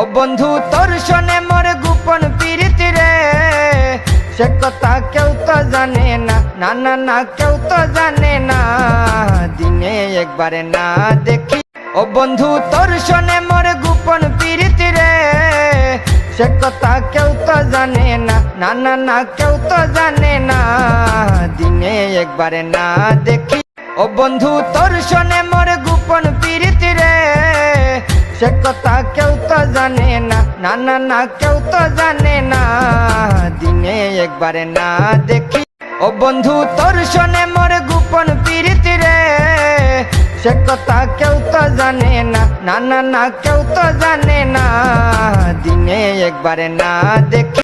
ও বন্ধু, তোর শোনে মোর গোপন প্রীতি রে। সে কথা কেউ তো জানে না না না না, কেউ তো জানে না। দিনে একবারে না দেখি। ও বন্ধু, তোর শোনে মোর গোপন প্রীতি রে। সে কথা কেউ তো জানে না না না না, কেউ তো জানে না। দিনে একবারে না দেখি। ও বন্ধু, তোর শোনে মোর গোপন প্রীতি সে কথা কেউ তো জানে না না না না, কেউ তো জানে না। দিনে একবারে না দেখি। ও বন্ধু, তোর শোনে মোর গোপন প্রীতি রে। সে কথা কেউ তো জানে না না না না, কেউ তো জানে না। দিনে একবারে না দেখি।